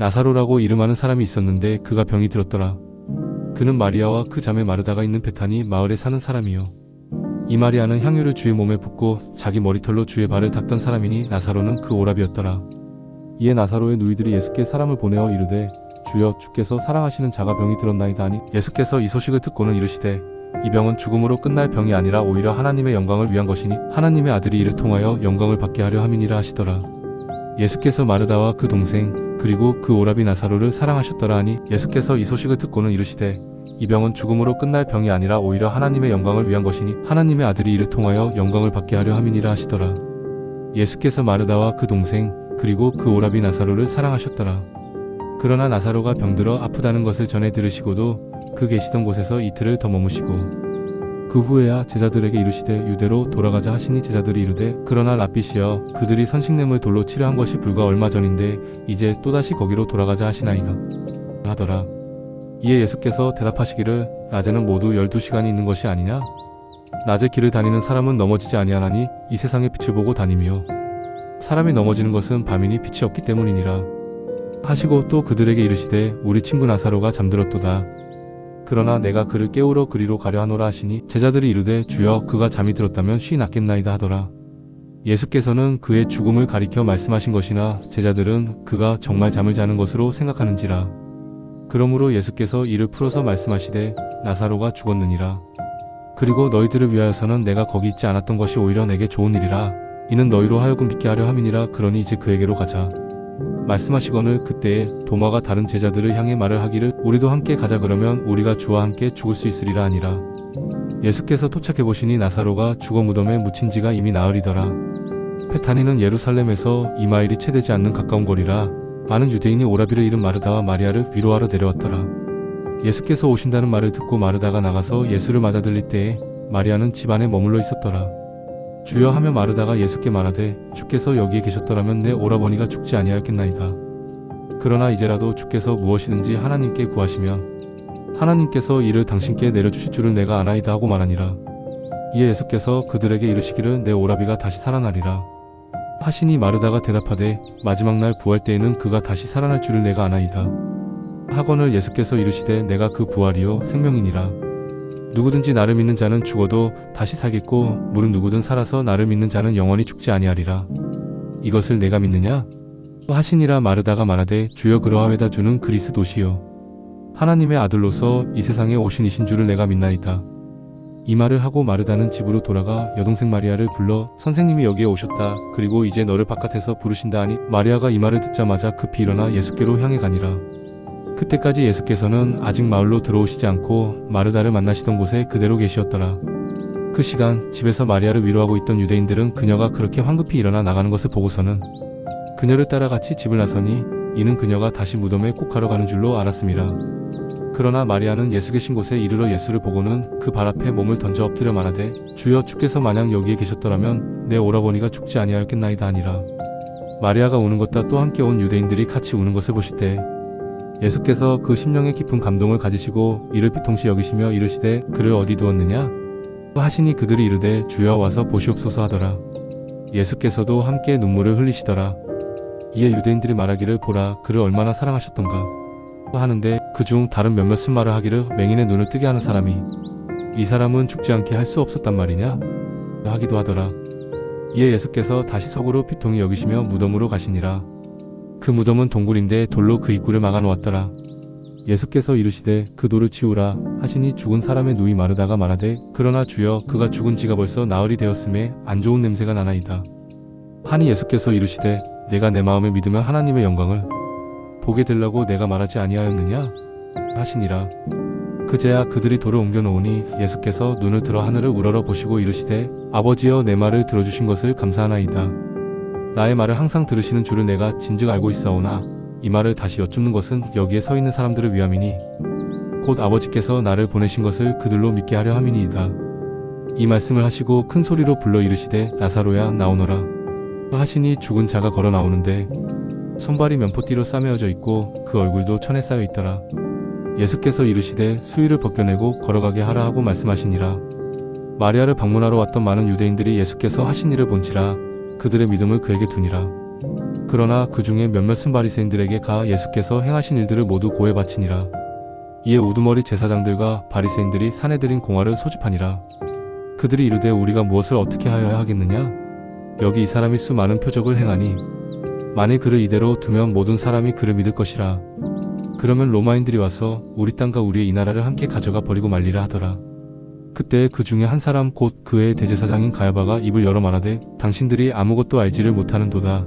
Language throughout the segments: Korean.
나사로라고 이름하는 사람이 있었는데 그가 병이 들었더라. 그는 마리아와 그 자매 마르다가 있는 베타니 마을에 사는 사람이요. 이 마리아는 향유를 주의 몸에 붓고 자기 머리털로 주의 발을 닦던 사람이니 나사로는 그 오랍이었더라. 이에 나사로의 누이들이 예수께 사람을 보내어 이르되 주여 주께서 사랑하시는 자가 병이 들었나이다 하니 예수께서 이 소식을 듣고는 이르시되 이 병은 죽음으로 끝날 병이 아니라 오히려 하나님의 영광을 위한 것이니 하나님의 아들이 이를 통하여 영광을 받게 하려 함이니라 하시더라. 예수께서 마르다와 그 동생 그리고 그 오랍이 나사로를 사랑하셨더라 하니 예수께서 이 소식을 듣고는 이르시되 이 병은 죽음으로 끝날 병이 아니라 오히려 하나님의 영광을 위한 것이니 하나님의 아들이 이를 통하여 영광을 받게 하려 함이니라 하시더라. 예수께서 마르다와 그 동생 그리고 그 오랍이 나사로를 사랑하셨더라. 그러나 나사로가 병들어 아프다는 것을 전해 들으시고도 그 계시던 곳에서 이틀을 더 머무시고 그 후에야 제자들에게 이르시되 유대로 돌아가자 하시니 제자들이 이르되 그러나 라ጲ시여 그들이 선식냄을 돌로 치료한 것이 불과 얼마 전인데 이제 또다시 거기로 돌아가자 하시나이가 하더라. 이에 예수께서 대답하시기를 낮에는 모두 열두 시간이 있는 것이 아니냐? 낮에 길을 다니는 사람은 넘어지지 아니하나니 이 세상의 빛을 보고 다니며 사람이 넘어지는 것은 밤이니 빛이 없기 때문이니라. 하시고 또 그들에게 이르시되 우리 친구 나사로가 잠들었도다. 그러나 내가 그를 깨우러 그리로 가려 하노라 하시니 제자들이 이르되 주여 그가 잠이 들었다면 쉬 낫겠나이다 하더라. 예수께서는 그의 죽음을 가리켜 말씀하신 것이나 제자들은 그가 정말 잠을 자는 것으로 생각하는지라. 그러므로 예수께서 이를 풀어서 말씀하시되 나사로가 죽었느니라. 그리고 너희들을 위하여서는 내가 거기 있지 않았던 것이 오히려 내게 좋은 일이라. 이는 너희로 하여금 믿게 하려 함이니라. 그러니 이제 그에게로 가자. 말씀하시거늘 그때에 도마가 다른 제자들을 향해 말을 하기를 우리도 함께 가자 그러면 우리가 주와 함께 죽을 수 있으리라 하니라. 예수께서 도착해 보시니 나사로가 죽어 무덤에 묻힌 지가 이미 나흘이더라. 페타니는 예루살렘에서 이마일이 채 되지 않는 가까운 거리라 많은 유대인이 오라비를 잃은 마르다와 마리아를 위로하러 내려왔더라. 예수께서 오신다는 말을 듣고 마르다가 나가서 예수를 맞아 들릴 때에 마리아는 집 안에 머물러 있었더라. 주여 하며 마르다가 예수께 말하되 주께서 여기에 계셨더라면 내 오라버니가 죽지 아니하였겠나이다. 그러나 이제라도 주께서 무엇이든지 하나님께 구하시며 하나님께서 이를 당신께 내려주실 줄을 내가 아나이다 하고 말하니라. 이에 예수께서 그들에게 이르시기를 내 오라비가 다시 살아나리라. 하시니 마르다가 대답하되 마지막 날 부활 때에는 그가 다시 살아날 줄을 내가 아나이다. 하거늘 예수께서 이르시되 내가 그 부활이요 생명이니라. 누구든지 나를 믿는 자는 죽어도 다시 살겠고 무릇 누구든 살아서 나를 믿는 자는 영원히 죽지 아니하리라. 이것을 내가 믿느냐? 하시니라 마르다가 말하되 주여 그러하외다 주는 그리스도시요. 하나님의 아들로서 이 세상에 오신 이신 줄을 내가 믿나이다. 이 말을 하고 마르다는 집으로 돌아가 여동생 마리아를 불러 선생님이 여기에 오셨다. 그리고 이제 너를 바깥에서 부르신다 하니 마리아가 이 말을 듣자마자 급히 일어나 예수께로 향해 가니라. 그때까지 예수께서는 아직 마을로 들어오시지 않고 마르다를 만나시던 곳에 그대로 계시었더라. 그 시간 집에서 마리아를 위로하고 있던 유대인들은 그녀가 그렇게 황급히 일어나 나가는 것을 보고서는 그녀를 따라 같이 집을 나서니 이는 그녀가 다시 무덤에 꼭 가러 가는 줄로 알았습니다. 그러나 마리아는 예수 계신 곳에 이르러 예수를 보고는 그 발 앞에 몸을 던져 엎드려 말하되 주여 주께서 만약 여기에 계셨더라면 내 오라버니가 죽지 아니하였겠나이다 하니라. 마리아가 우는 것과 또 함께 온 유대인들이 같이 우는 것을 보실 때 예수께서 그 심령의 깊은 감동을 가지시고 이를 비통시 여기시며 이르시되 그를 어디 두었느냐 하시니 그들이 이르되 주여 와서 보시옵소서 하더라. 예수께서도 함께 눈물을 흘리시더라. 이에 유대인들이 말하기를 보라 그를 얼마나 사랑하셨던가 하는데 그중 다른 몇몇은 말을 하기를 맹인의 눈을 뜨게 하는 사람이 이 사람은 죽지 않게 할 수 없었단 말이냐 하기도 하더라. 이에 예수께서 다시 속으로 피통이 여기시며 무덤으로 가시니라. 그 무덤은 동굴인데 돌로 그 입구를 막아 놓았더라. 예수께서 이르시되 그 돌을 치우라 하시니 죽은 사람의 누이 마르다가 말하되 그러나 주여 그가 죽은 지가 벌써 나흘이 되었음에 안 좋은 냄새가 나나이다. 하니 예수께서 이르시되 내가 내 마음에 믿으면 하나님의 영광을 보게 되려고 내가 말하지 아니하였느냐 하시니라. 그제야 그들이 돌을 옮겨 놓으니 예수께서 눈을 들어 하늘을 우러러 보시고 이르시되 아버지여 내 말을 들어주신 것을 감사하나이다. 나의 말을 항상 들으시는 줄을 내가 진즉 알고 있사오나 이 말을 다시 여쭙는 것은 여기에 서 있는 사람들을 위함이니 곧 아버지께서 나를 보내신 것을 그들로 믿게 하려 함이니이다. 이 말씀을 하시고 큰 소리로 불러 이르시되 나사로야 나오너라 하시니 죽은 자가 걸어 나오는데 손발이 면포띠로 싸매어져 있고 그 얼굴도 천에 쌓여 있더라. 예수께서 이르시되 수의를 벗겨내고 걸어가게 하라 하고 말씀하시니라. 마리아를 방문하러 왔던 많은 유대인들이 예수께서 하신 일을 본지라 그들의 믿음을 그에게 두니라. 그러나 그 중에 몇몇은 바리새인들에게 가 예수께서 행하신 일들을 모두 고해 바치니라. 이에 우두머리 제사장들과 바리새인들이 사내 들인 공화를 소집하니라. 그들이 이르되 우리가 무엇을 어떻게 하여야 하겠느냐? 여기 이 사람이 수많은 표적을 행하니 만일 그를 이대로 두면 모든 사람이 그를 믿을 것이라. 그러면 로마인들이 와서 우리 땅과 우리의 이 나라를 함께 가져가 버리고 말리라 하더라. 그때 그 중에 한 사람 곧 그의 대제사장인 가야바가 입을 열어 말하되 당신들이 아무것도 알지를 못하는도다.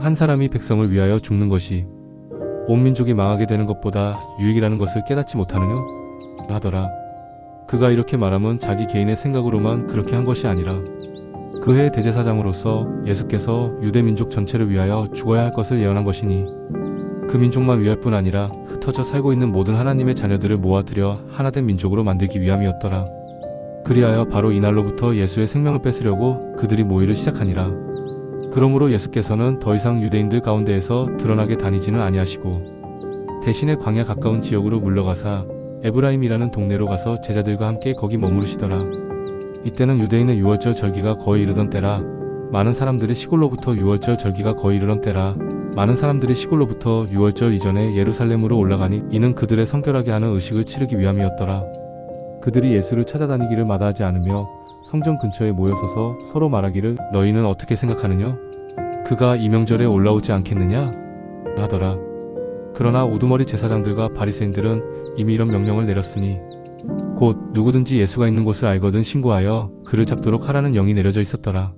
한 사람이 백성을 위하여 죽는 것이 온 민족이 망하게 되는 것보다 유익이라는 것을 깨닫지 못하느냐? 하더라. 그가 이렇게 말함은 자기 개인의 생각으로만 그렇게 한 것이 아니라 그해 대제사장으로서 예수께서 유대 민족 전체를 위하여 죽어야 할 것을 예언한 것이니 그 민족만 위할 뿐 아니라 흩어져 살고 있는 모든 하나님의 자녀들을 모아들여 하나된 민족으로 만들기 위함이었더라. 그리하여 바로 이날로부터 예수의 생명을 뺏으려고 그들이 모이를 시작하니라. 그러므로 예수께서는 더 이상 유대인들 가운데에서 드러나게 다니지는 아니하시고 대신에 광야 가까운 지역으로 물러가사 에브라임이라는 동네로 가서 제자들과 함께 거기 머무르시더라. 이때는 유대인의 유월절 절기가 거의 이르던 때라 많은 사람들이 시골로부터 유월절 절기가 거의 이르던 때라 많은 사람들이 시골로부터 유월절 이전에 예루살렘으로 올라가니 이는 그들의 성결하게 하는 의식을 치르기 위함이었더라. 그들이 예수를 찾아다니기를 마다하지 않으며 성전 근처에 모여서서 서로 말하기를 너희는 어떻게 생각하느냐? 그가 이 명절에 올라오지 않겠느냐? 하더라. 그러나 우두머리 제사장들과 바리새인들은 이미 이런 명령을 내렸으니 곧 누구든지 예수가 있는 곳을 알거든 신고하여 그를 잡도록 하라는 영이 내려져 있었더라.